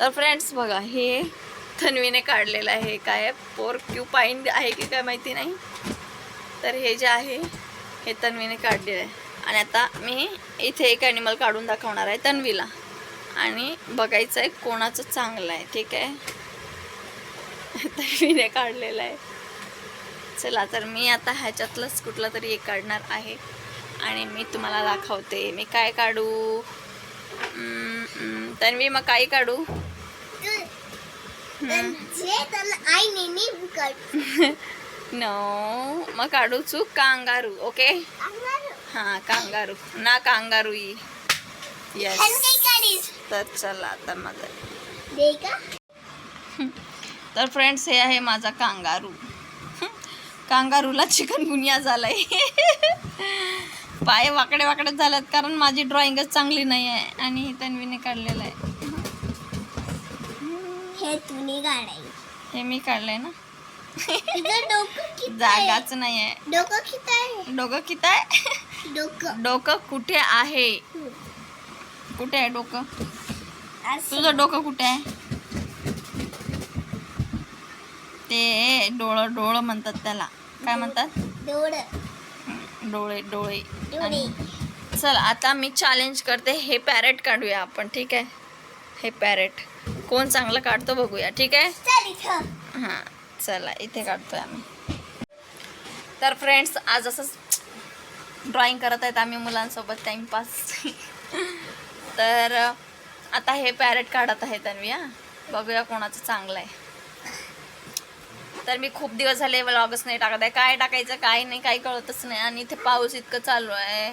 तर फ्रेंड्स बघा हे तन्वीने काढलेलं आहे. काय पोर क्यू पाईन आहे की काय माहिती नाही. तर हे जे आहे हे तन्वीने काढलेलं आहे. आणि आता मी इथे एक ॲनिमल काढून दाखवणार आहे तन्वीला. आणि बघायचं आहे कोणाचं चांगलं आहे ठीक आहे? तन्वीने काढलेलं आहे. चला तर मी आता ह्याच्यातलंच कुठलं तरी एक काढणार आहे. आणि मी तुम्हाला दाखवते. मी काय काढू? तन्वी मग काय काढू? नो मग काढू चूक कांगारू ओके हां कांगारू ना कांगारू येस तर चला आता माझं तर फ्रेंड्स हे आहे माझा कांगारू कांगारूला चिकन गुनिया झालाय. पाय वाकडे वाकडे झालेत कारण माझी ड्रॉइंगच चांगली नाही आहे आणि तन्वीने काढलेलं आहे. हे तुम्ही काढाय हे मी काढलंय ना? तुझं डोकं किती आहे? जागाच नाही आहे डोकं किती आहे? डोकं किती आहे? डोकं. डोकं कुठे आहे? कुठे आहे डोकं? तुझं डोकं कुठे आहे? ते डोळं डोळं म्हणतात त्याला. काय म्हणतात? डोळं. डोळे डोळे. डोळे. आणि चल आता मी चॅलेंज करते. हे पॅरेट काढूया आपण ठीक आहे? हे पॅरेट कोण चांगलं काढतो बघूया ठीक आहे? हां चला इथे काढतोय आम्ही. तर फ्रेंड्स आज असंच ड्रॉइंग करत आहेत आम्ही मुलांसोबत टाईमपास तर आता हे पॅरेट काढत आहे तन्वी हां. बघूया कोणाचं चांगलं आहे. तर मी खूप दिवस झाले व्लॉगच नाही टाकत आहे. काय टाकायचं काय नाही काही कळतच नाही. आणि इथे पाऊस इतकं चालू आहे.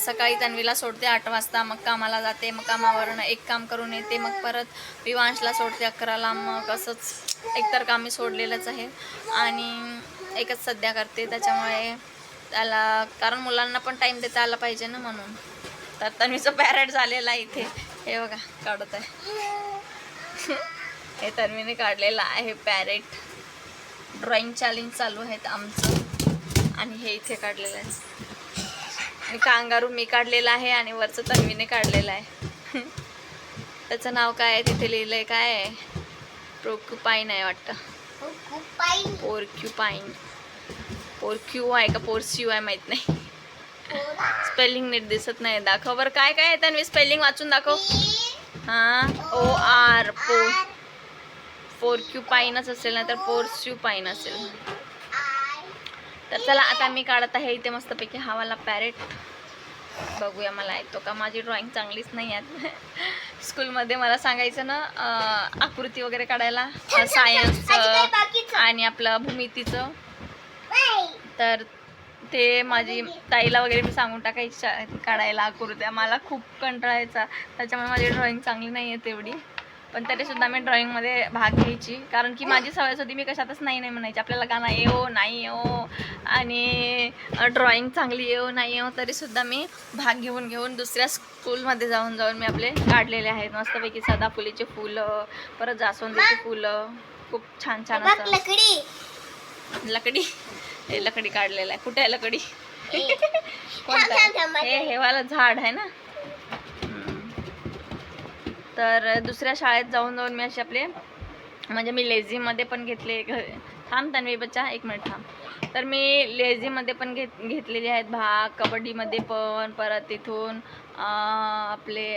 सकाळी तन्वीला सोडते आठ वाजता मग कामाला जाते मग कामावरून एक काम करून येते मग परत विवांशला सोडते अकराला मग असंच एकतर काम मी सोडलेलंच आहे. आणि एकच सध्या करते त्याच्यामुळे त्याला कारण मुलांना पण टाईम देता आला पाहिजे ना म्हणून. तर तन्वीचं पॅरेट झालेला आहे इथे. हे बघा काढत आहे. हे तन्वीने काढलेलं आहे पॅरेट ड्रॉइंग चॅलेंज चालू आहेत आमचं. आणि हे इथे काढलेलं आहे. आणि कांगारू मी काढलेला आहे आणि वरचं तन्वीने काढलेलं आहे. त्याचं नाव काय आहे? तिथे लिहिलं आहे काय आहे? प्रोक्युपाईन आहे वाटतं. पोरक्युपाईन पोरक्यू आहे का पोरस्यू आहे माहीत नाही. स्पेलिंग नीट दिसत नाही. दाखव बरं. काय काय आहे तन्वी? स्पेलिंग वाचून दाखव. हां. ओ आर पो पोरक्युपाईनच असेल नाही तर पोरस्युपाईन असेल. तर चला आता मी काढत आहे इथे मस्तपैकी हवाला पॅरेट बघूया मला येतो का? माझी ड्रॉइंग चांगलीच नाही आहे स्कूलमध्ये मला सांगायचं ना आकृती वगैरे काढायला सायन्सचं आणि आपलं भूमितीचं. तर ते माझी ताईला वगैरे मी सांगून टाकायची काढायला आकृत्या. मला खूप कंटाळायचा त्याच्यामुळे माझी ड्रॉइंग चांगली नाही आहे तेवढी पण तरीसुद्धा मी ड्रॉइंगमध्ये भाग घ्यायची. कारण की माझी सवय होती मी कशातच नाही नाही म्हणायची. आपल्याला गाणं येऊ नाही येऊ आणि ड्रॉइंग चांगली येऊ नाही येऊ तरीसुद्धा मी भाग घेऊन घेऊन दुसऱ्या स्कूलमध्ये जाऊन जाऊन मी आपले काढलेले आहेत. मस्तपैकी सदाफुलीचे फुलं परत जास्वंदीची फुलं. खूप छान छान लकडी. लकडी? हे लकडी काढलेलं आहे. कुठे आहे लकडी? कोणतं? हे हे वाला झाड आहे ना. तर दुसऱ्या शाळेत जाऊन जाऊन मी असे आपले म्हणजे मी लेझीमध्ये पण घेतले घ थांब तन्वी बच्चा एक मिनिट थांब. तर मी लेझीमध्ये पण घेत घेतलेले आहेत भाग कबड्डीमध्ये पण परत तिथून आपले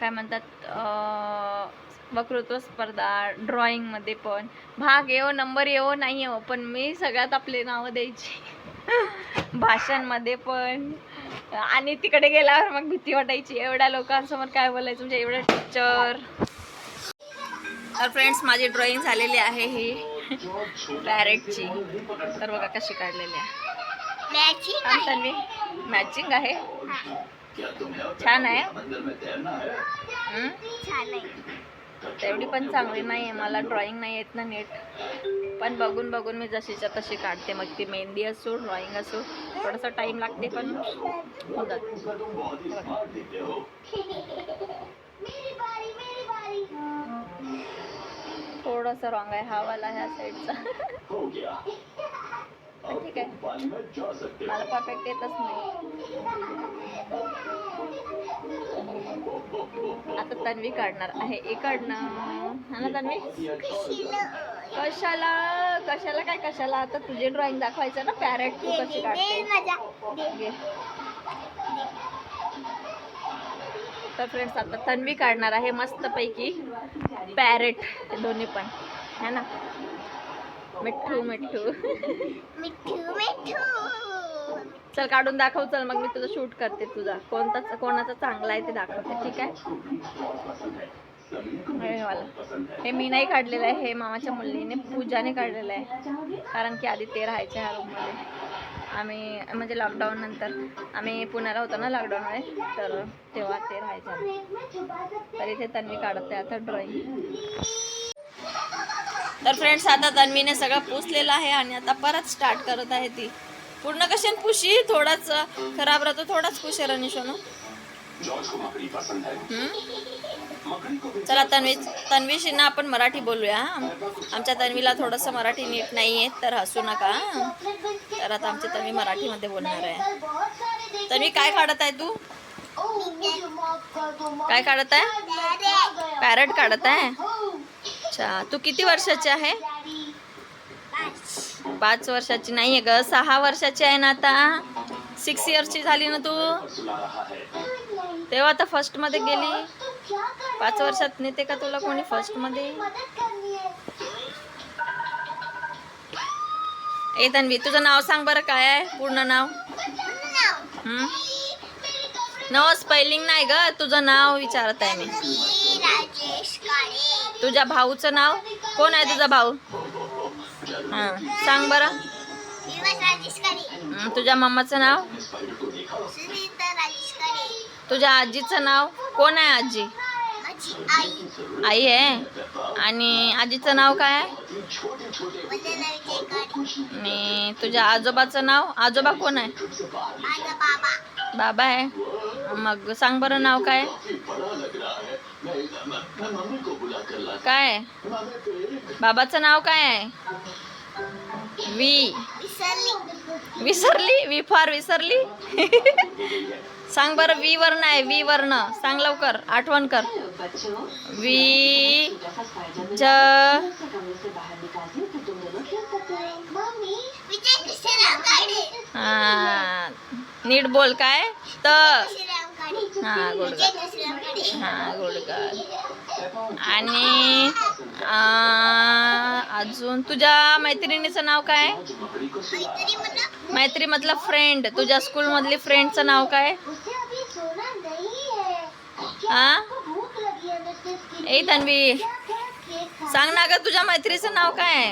काय म्हणतात वक्तृत्व स्पर्धा ड्रॉइंगमध्ये पण. भाग येवो नंबर येवो नाही येवो पण मी सगळ्यात आपले नावं द्यायची. भाषणमध्ये पण. आणि तिकडे गेल्यावर मग भीती वाटायची. एवढ्या लोकांसमोर काय बोलायचं? म्हणजे एवढं टीचर तर फ्रेंड्स माझी ड्रॉइंग झालेली आहे ही. पॅरेटची तर बघा कशी काढलेली आहे. तन्वी मॅचिंग आहे. छान आहे. हम्म? छान आहे. तेवढी पण चांगली नाही आहे मला ड्रॉइंग नाही येत ना नीट. पण बघून बघून मी जशीच्या तशी काढते मग ती मेहंदी असो ड्रॉइंग असो थोडासा टाईम लागते पण होतात. थोडंसं रॉंग आहे हा वाला ह्या साईडचा ठीक आहे. मला परफेक्ट येतच नाही. आता तन्वी काढणार आहे. इकडनं हा ना तन्वी? कशाला? कशाला काय कशाला? आता तुझे ड्रॉइंग दाखवायचं ना पॅरेट तू कशी काढते? तर फ्रेंड्स आता तन्वी काढणार आहे मस्तपैकी. पॅरेट दोन्ही पण. है ना? मिठ्ठू मिठ्ठू. मिठू मिठू चल काढून दाखव चल मग मी तुझं शूट करते तुझा. कोणता कोणाचा चांगला आहे ते दाखवते ठीक आहे? हे वाला. हे मी नाही काढलेलं आहे हे मामाच्या मुलीने पूजाने काढलेलं आहे. कारण की आधी ते राहायचे ह्या रूममध्ये आम्ही म्हणजे लॉकडाऊन नंतर. आम्ही पुण्याला होतो ना लॉकडाऊनमुळे तर तेव्हा ते राहायचे. तर इथे तन्वी काढते आता ड्रॉइंग तर फ्रेंड्स आता तन्वीने सगळं पुसलेलं आहे आणि आता परत स्टार्ट करत आहे ती. पूर्ण कशाने पुशी? थोडाच खराब राहतो थोडाच पुशे रनिशोनू चला तन्वी तन्वीशींना आपण मराठी बोलूया आमच्या तन्वीला थोडंसं मराठी नीट नाही आहे तर हसू नका तर आता आमची तन्वी मराठीमध्ये बोलणार आहे. तन्वी काय काढत आहे तू? काय काढत आहे? पॅरेट काढत आहे? अच्छा तू किती वर्षाची आहे? पाच वर्षाची नाही आहे ग सहा वर्षाची आहे ना आता. सिक्स इयर्सची झाली ना तू. तेव्हा आता फर्स्टमध्ये गेली. पाच वर्षात नेते का तुला कोणी फर्स्टमध्ये? ए तन्वी तुझं नाव सांग बरं काय आहे पूर्ण नाव? हम्म? नाव स्पेलिंग नाही ग तुझं नाव विचारत आहे मी. तुझ्या भाऊचं नाव? कोण आहे तुझा भाऊ? हा सांग बरं. तुझ्या मम्माचं नाव? तुझ्या आजीचं नाव? कोण आहे आजी? आई आहे. आणि आजीचं नाव काय आहे? तुझ्या आजोबाचं नाव? आजोबा कोण आहे? बाबा. आहे. मग सांग बरं नाव काय काय? बाबाचं नाव काय आहे? वी. विसरली? वी फार विसरली? सांग बरं वी वर्ण आहे वी वर्ण. सांग लवकर आठवण कर. वी ज हा, नीट बोल काय? तर हा हा आणि अजून तुझ्या मैत्रिणीचं नाव काय? मैत्री मतलब फ्रेंड तुझ्या स्कूल मधली फ्रेंडचं नाव काय? है? ए तन्वी. सांग ना ग तुझ्या मैत्रीचं नाव काय?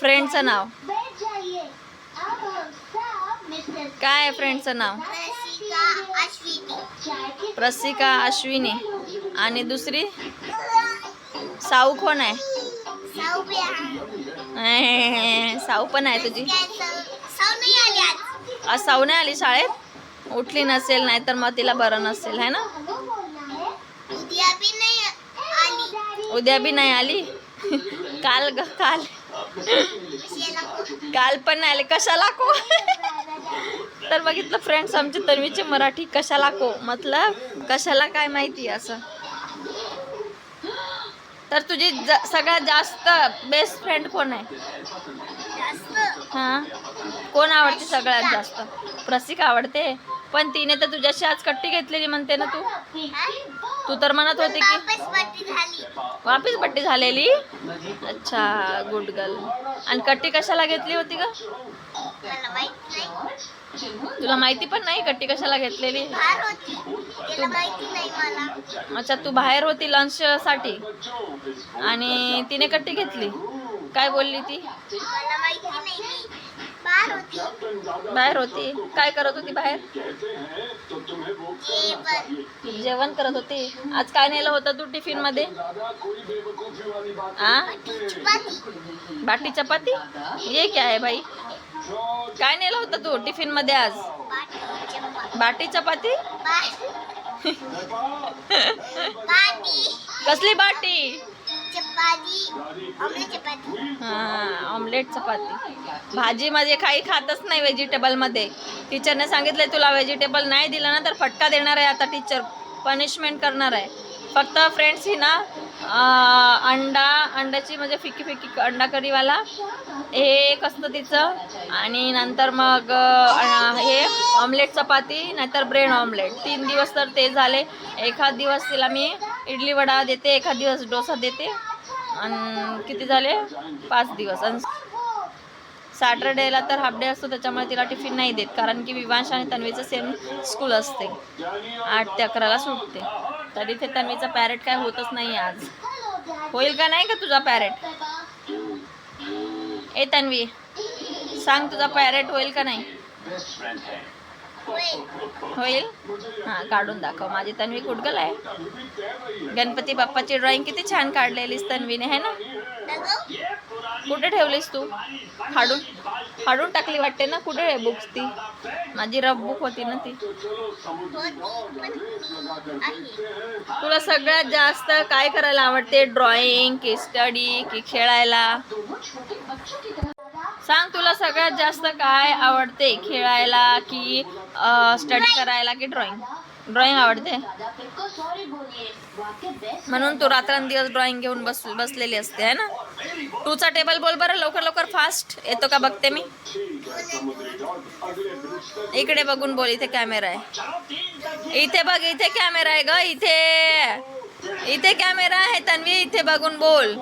फ्रेंडचं नाव. काय फ्रेंडचं नाव? रसिका अश्विनी प्रसिका अश्विनी. आणि दुसरी? साऊ कोण आहे? साऊ पण आहे तुझी. साऊ नाही आली शाळेत? उठली नसेल नाही तर मग तिला बरं नसेल है ना? उद्या बी नाही आली? काल ग काल. काल पण नाही आली. कशाला को तर बघितलं फ्रेंड्स आमची तन्वीची मराठी कशाला को मतलब कशाला काय माहिती असं. तर तुझी ज- सगळ्यात जास्त बेस्ट फ्रेंड कोण आहे? हा? कोण आवडते सगळ्यात जास्त? प्रसिक आवडते? पण तिने तर तुझ्याशी आज कट्टी घेतलेली म्हणते ना तू? तू तर म्हणत होती की वापस पट्टी वापिस पट्टी झालेली? अच्छा गुड गर्ल आणि कट्टी कशाला घेतली होती ग? तुला माहिती पण नाही कट्टी कशाला घेतलेली? अच्छा तू बाहेर होती लंच साठी आणि तिने कट्टी घेतली. काय बोलली ती? मला माहिती नाही. बाहेर होती. काय करत होती बाहेर? जेवण करत होती. आज काय नेलं होतं तू टिफिनमध्ये? आ? बाटी चपाती? ये क्या आहे भाई? काय नेलं होतं तू टिफिनमध्ये आज? बाटी चपाती? कसली बाटी ऑमलेट चपाती. भाजीमध्ये काही खातच नाही व्हेजिटेबलमध्ये. टीचरने सांगितलंय तुला व्हेजिटेबल नाही दिलं ना तर फटका देणार आहे आता टीचर पनिशमेंट करणार आहे. फक्त फ्रेंड्स ही ना अंडा अंड्याची म्हणजे फिकी फिकी अंडा करीवाला. हे एक असतं तिचं. आणि नंतर मग हे ऑमलेट चपाती नाहीतर ब्रेड ऑमलेट तीन दिवस तर ते झाले. एखाद दिवस तिला मी इडली वडा देते एखाद दिवस डोसा देते. आणि किती झाले? पाच दिवस. आणि सॅटरडेला तर हाफ डे असतो त्याच्यामुळे तिला टिफिन नाही देत. कारण की विवांश आणि तन्वीचं सेम स्कूल असते. आठ ते अकराला सुटते. तरी ते तन्वीचा पॅरेट काय होतच नाही आज. होईल का नाही का तुझा पॅरेट ए तन्वी सांग तुझा पॅरेट होईल का नाही? होईल? हां काढून दाखव. माझी तन्वी कुठगल आहे गणपती बाप्पाची ड्रॉइंग किती छान काढलेलीस तन्वीने है ना? कुठे ठेवलीस तू? फाडून. फाडून टाकली वाटते ना कुठे आहे बुक्स ती? माझी रफ बुक होती ना ती. तुला सगळ्यात जास्त काय करायला आवडते? ड्रॉइंग की स्टडी की खेळायला? सांग तुला सगळ्यात जास्त काय आवडते खेळायला की स्टडी करायला की ड्रॉइंग ड्रॉइंग आवडते? म्हणून तू रात्रंदिवस ड्रॉइंग घेऊन बस बसलेली असते है ना? टूचा टेबल बोल बरं लवकर लवकर फास्ट येतो का बघते मी? इकडे बघून बोल इथे कॅमेरा आहे. इथे बघ इथे कॅमेरा आहे ग इथे. इथे कॅमेरा आहे तन्वी इथे बघून बोल.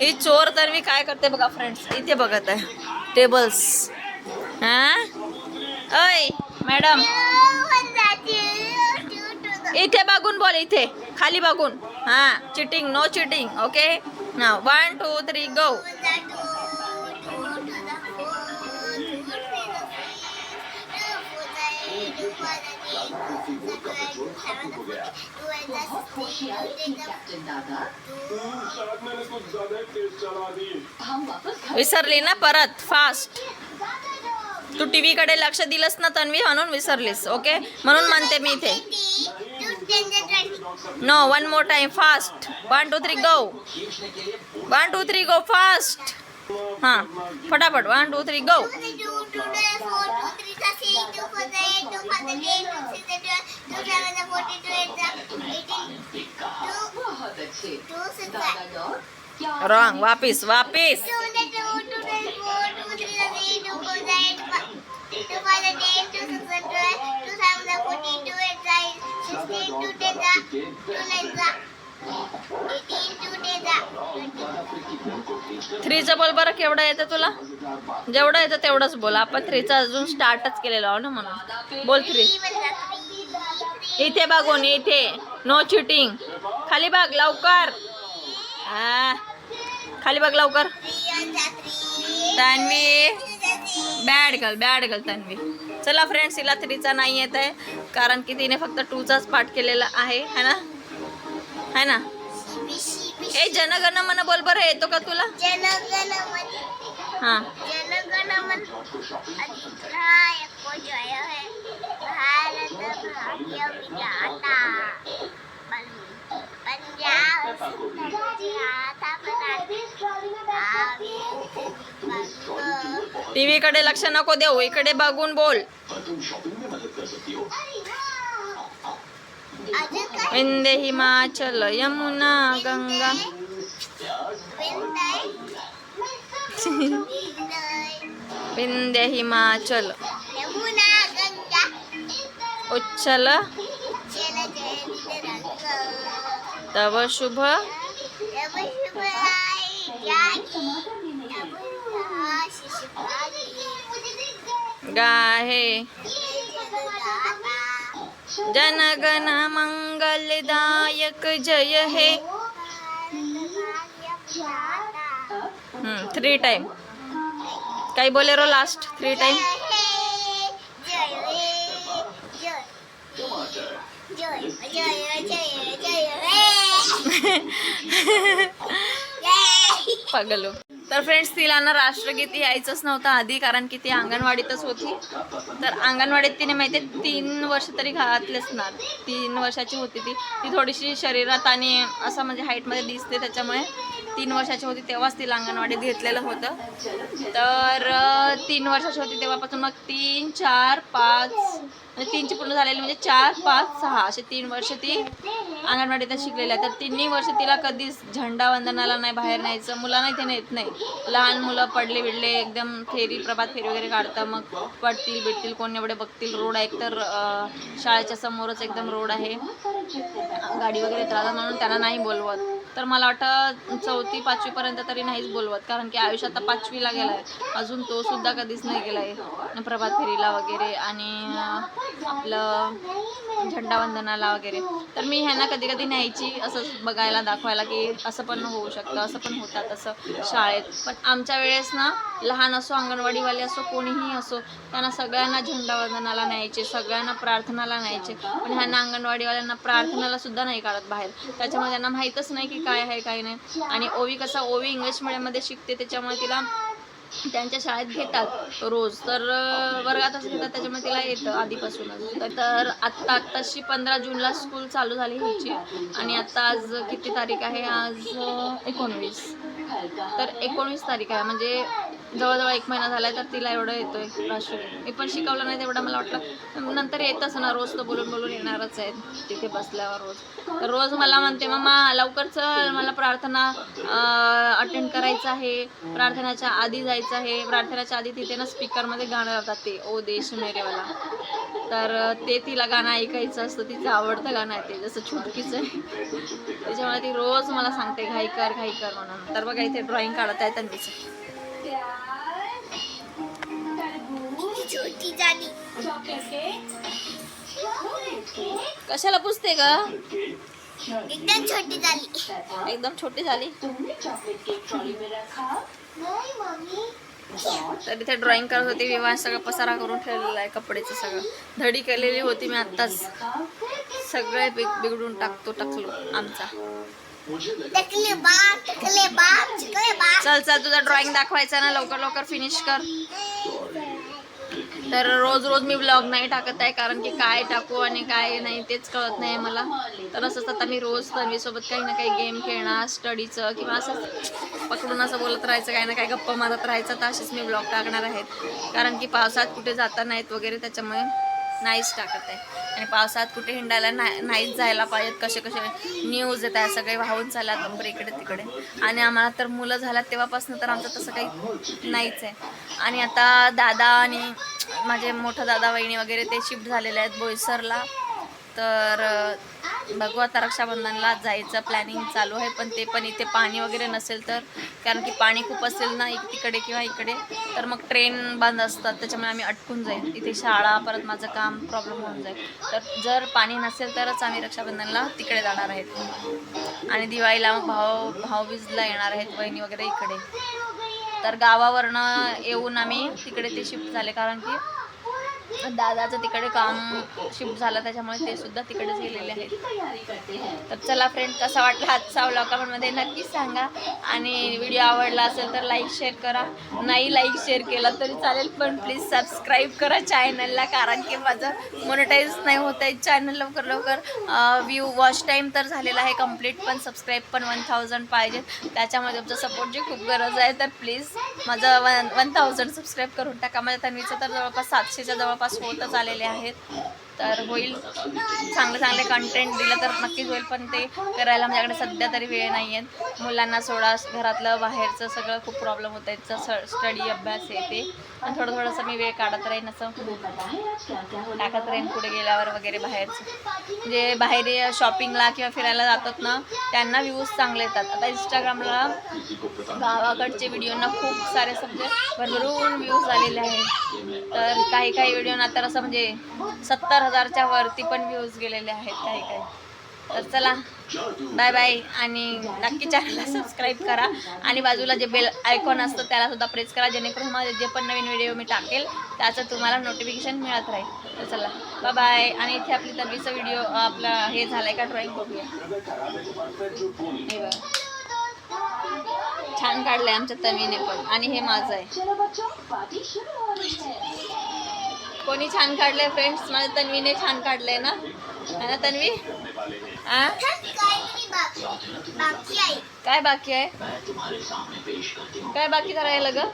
ही चोर तन्वी काय करते बघा फ्रेंड्स इथे बघत आहे. टेबल्स हा? अय मॅडम इथे बघून बोल इथे. खाली बघून. हा चिटिंग नो चिटिंग ओके ना वन टू थ्री गो विसरली ना परत फास्ट तू टीव्ही कडे लक्ष दिलंस ना तन्वी म्हणून विसरलीस ओके म्हणून म्हणते मी इथे. No one more time fast one two three go one two three go fast हां फटाफट. One two three go wrong वापिस वापिस. थ्रीचं बोल बरं केवढं येतं तुला? जेवढं येतं तेवढंच बोल. आपण थ्रीचं अजून स्टार्टच केलेलं आहो ना म्हणून. बोल थ्री. इथे बघून इथे. नो चिटिंग खाली बघ लवकर. खाली बघ लवकर. Tanvi. Bad girl bad girl Tanvi. चला फ्रेंड्स हिला थ्रीचा नाही येत आहे कारण की तिने फक्त टूचाच पाठ केलेला आहे है ना? है ना? ए जनगण मन बोल बरं येतो का तुला? हां. जनगणमन अधिनायक को जय है भारत भाग्य विधाता पंजाब टीव्ही कडे लक्ष नको देऊ इकडे बघून बोल. अजून हिमाचल यमुना गंगा. विंदाय हिमाचल. उच्छल. उच्चल तव शुभ. गाहे. जनगण मंगलदायक जय हे थ्री टाइम काही बोले रो लास्ट थ्री टाइम पगलो तर फ्रेंड्स तिला ना राष्ट्रगीत यायचंच नव्हतं आधी कारण की ती अंगणवाडीतच होती. तर अंगणवाडीत तिने माहिती आहे तीन वर्ष तरी घातलेच ना तीन वर्षाची होती ती. ती थोडीशी शरीरात आणि असं म्हणजे हाईटमध्ये दिसते त्याच्यामुळे तीन वर्षाची होती तेव्हाच तिला अंगणवाडीत घेतलेलं होतं. तर तीन वर्षाची होती तेव्हापासून मग तीन चार पाच म्हणजे तीनची पूर्ण झालेली म्हणजे चार पाच सहा असे तीन वर्ष ती अंगणवाडीत शिकलेली आहे तर तिन्ही वर्ष तिला कधीच झेंडा वंदनाला नाही बाहेर न्यायचं. मुलांना इथे नेत नाही. लहान मुलं पडले बिडले एकदम फेरी प्रभात फेरी वगैरे काढतं मग पडतील बिडतील कोण एवढे बघतील. रोड आहे तर शाळेच्या समोरच एकदम रोड आहे. गाडी वगैरे येत म्हणून त्यांना नाही बोलवत. तर मला वाटतं चौथी पाचवीपर्यंत तरी नाहीच बोलवत कारण की आयुष्य आता पाचवीला गेला आहे अजून तो सुद्धा कधीच नाही गेला आहे प्रभात फेरीला वगैरे आणि आपलं झेंडावंदनाला वगैरे. तर मी ह्यांना कधी कधी न्यायची असं बघायला दाखवायला की असं पण होऊ शकतं असं पण होतात असं शाळेत. पण आमच्या वेळेस ना लहान असो अंगणवाडीवाले असो कोणीही असो त्यांना सगळ्यांना झेंडावंदनाला न्यायचे सगळ्यांना प्रार्थनाला न्यायचे. पण ह्यांना अंगणवाडीवाल्यांना प्रार्थनाला सुद्धा नाही काढत बाहेर. त्याच्यामुळे त्यांना माहीतच नाही की काय आहे काय नाही. आणि ओवी कसा ओवी इंग्लिश मिडियममध्ये शिकते त्याच्यामुळे तिला त्यांच्या शाळेत घेतात रोज. तर वर्गातच घेतात त्याच्यामुळे तिला येतं आधीपासूनच. तर आत्ता आत्ताशी पंधरा जूनला स्कूल चालू झाली ह्याची आणि आत्ता आज किती तारीख आहे? आज एकोणवीस. तर एकोणवीस तारीख आहे. म्हणजे जवळजवळ एक महिना झालाय तर तिला एवढं येतोय राष्ट्रगीत मी पण शिकवलं नाही तेवढं मला वाटलं. नंतर येतच ना रोज तर बोलून बोलून येणारच आहे तिथे बसल्यावर रोज. तर रोज मला म्हणते मम्मा लवकर चल. मला प्रार्थना अटेंड करायचं आहे. प्रार्थनाच्या आधी जायचं आहे. प्रार्थनाच्या आधी तिथे ना स्पीकरमध्ये गाणं लावतात ते ओ देश मेरेवाला तर ते तिला गाणं ऐकायचं असतं. तिचं आवडतं गाणं आहे ते जसं छुटकीचं आहे. त्याच्यामुळे ती रोज मला सांगते घाई कर घाई कर म्हणून. तर बघा इथे ड्रॉइंग काढत आहे त्यांनीच छोटी झाली. कशाला पुसते ग? एकदम छोटी झाली. एकदम छोटी झाली. नाही मम्मी. तर इथे ड्रॉइंग करत होती विवाह सगळं पसारा करून ठेवलेला आहे कपड्याचं सगळं. धडी केलेली होती मी आत्ताच. सगळे बिग बिघडून टाकतो टाकलो आमचा. चल चल तुझा ड्रॉइंग दाखवायचा ना लवकर लवकर फिनिश कर. तर रोज रोज मी ब्लॉग नाही टाकत आहे कारण की काय टाकू आणि काय नाही तेच कळत नाही मला. तर असंच आता मी रोज तन्वीसोबत काही ना काही गेम खेळणार स्टडीचं किंवा असं पकडून असं बोलत राहायचं काही ना काही गप्पा मारत राहायचं तर असेच मी ब्लॉग टाकणार आहेत. कारण की पावसात कुठे जाता नाहीत वगैरे त्याच्यामुळे नाहीच टाकत आहे. आणि पावसात कुठे हिंडायला नाही नाहीच जायला पाहिजेत. कसे कसे न्यूज येत आहे सगळे वाहून चालत नंबर इकडे तिकडे. आणि आम्हाला तर मुलं झाल्यात तेव्हापासून तर आमचं तसं काही नाहीच आहे. आणि आता दादा आणि माझे मोठं दादा वहिनी वगैरे ते शिफ्ट झालेले आहेत बोईसरला. तर बघू आता रक्षाबंधनला जायचं प्लॅनिंग चालू आहे पण ते पण इथे पाणी वगैरे नसेल तर कारण की पाणी खूप असेल ना इक- तिकडे किंवा इकडे तर मग ट्रेन बंद असतात त्याच्यामुळे आम्ही अटकून जाईल. इथे शाळा परत माझं काम प्रॉब्लेम होऊन जाईल. तर जर पाणी नसेल तरच आम्ही रक्षाबंधनला तिकडे जाणार आहेत. आणि दिवाळीला मग भाऊ भाऊबीजला येणार आहेत बहिणी वगैरे इकडे. तर गावावरनं येऊन आम्ही तिकडे ते शिफ्ट झाले कारण की दादाचं तिकडे काम शिफ्ट झालं त्याच्यामुळे ते सुद्धा तिकडेच गेलेले आहेत. तर चला फ्रेंड कसा वाटला आजचा व्लॉग कमेंटमध्ये नक्कीच सांगा. आणि व्हिडिओ आवडला असेल तर लाईक शेअर करा. नाही लाईक शेअर केला तरी चालेल पण प्लीज सबस्क्राईब करा चॅनलला कारण की माझं मोनिटाईज नाही होत आहे चॅनल लवकर लवकर. व्ह्यू वॉच टाईम तर झालेला आहे कंप्लीट पण सबस्क्राईब पण वन थाउजंड पाहिजे त्याच्यामध्ये तुमचं सपोर्टची खूप गरज आहे. तर प्लीज माझं वन वन थाउजंड सबस्क्राईब करून टाका. माझ्या तन्वीचं तर जवळपास सातशेच्या जवळपास होतच आलेले आहेत. तर होईल चांगले चांगले कंटेंट दिलं तर नक्कीच होईल पण ते करायला माझ्याकडे सध्या तरी वेळ नाही आहेत मुलांना सोडा घरातलं बाहेरचं सगळं खूप प्रॉब्लेम होत आहे स्टडी अभ्यास आहे ते. पण थोडं थोडंसं मी वेळ काढत राहीन असं. टाकत राहीन पुढे गेल्यावर वगैरे बाहेरचं जे बाहेर शॉपिंगला किंवा फिरायला जातात ना त्यांना व्ह्यूज चांगले येतात. आता इंस्टाग्रामला गावाकडचे व्हिडिओना खूप सारे सगळे भरभरून व्ह्यूज आलेले आहेत. तर काही काही व्हिडिओना तर असं म्हणजे सत्तर हजारच्या वरती पण व्ह्यूज गेलेले आहेत काही काही. तर चला बाय बाय आणि नक्की चॅनलला सबस्क्राईब करा. आणि बाजूला जे बेल आयकॉन असतं त्याला सुद्धा प्रेस करा जेणेकरून माझे जे पण नवीन व्हिडिओ मी टाकेल त्याचं तुम्हाला नोटिफिकेशन मिळत राहील. तर चला बाय बाय आणि इथे आपली तन्वीचा व्हिडिओ आपला हे झाला आहे का ड्रॉईंग बघूया छान काढलंय आमच्या तन्वीने पण. आणि हे माझं आहे. कोणी छान काढलंय फ्रेंड्स माझ्या तन्वीने छान काढलंय ना? है ना तन्वी? आ? काय बाकी आहे? काय बाकी करायला ग?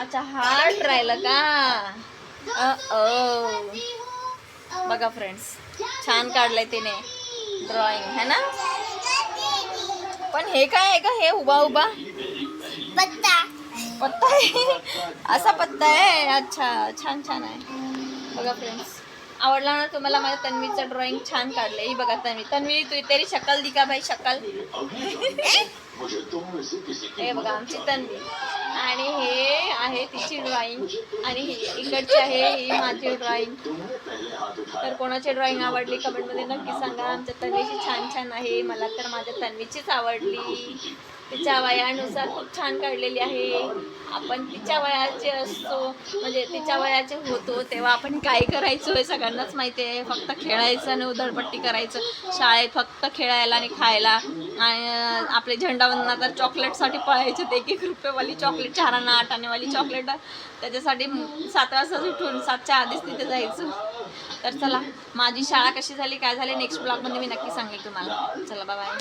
अच्छा हार्ट राहिलं का? ओ. बघा फ्रेंड्स छान काढलंय तिने. ड्रॉइंग है ना? पण हे काय आहे का? हे उभा उभा. पत्ता. पत्ता आहे. असा पत्ता आहे. अच्छा छान छान आहे. बघा फ्रेंड्स आवडला ना तुम्हाला माझ्या तन्वीचं ड्रॉइंग छान काढलं ही बघा तन्वी. तन्वी तू तेरी शकल दिका भाई शकल हे बघा आमची तन्वी आणि हे आहे तिची ड्रॉइंग आणि ही इकडची आहे ही माझी ड्रॉइंग तर कोणाची ड्रॉइंग आवडली कमेंटमध्ये नक्की सांगा. आमच्या तन्वीची छान छान आहे. मला तर माझ्या तन्वीचीच आवडली. तिच्या वयानुसार खूप छान काढलेली आहे. आपण तिच्या वयाचे असतो. म्हणजे तिच्या वयाचे होतो तेव्हा आपण काय करायचो हे सगळ्यांनाच माहिती आहे. फक्त खेळायचं आणि उधळपट्टी करायचं. शाळेत फक्त खेळायला आणि खायला. आणि आपले मुलांना तर चॉकलेटसाठी पळायचे ते एक एक रुपयेवाली चॉकलेट चार आणा आठ आणेवाली चॉकलेट. त्याच्यासाठी सात वाजता उठून सातच्या आधीच तिथे जायचं. तर चला माझी शाळा कशी झाली काय झाली नेक्स्ट ब्लॉगमध्ये मी नक्की सांगेल तुम्हाला. चला बाय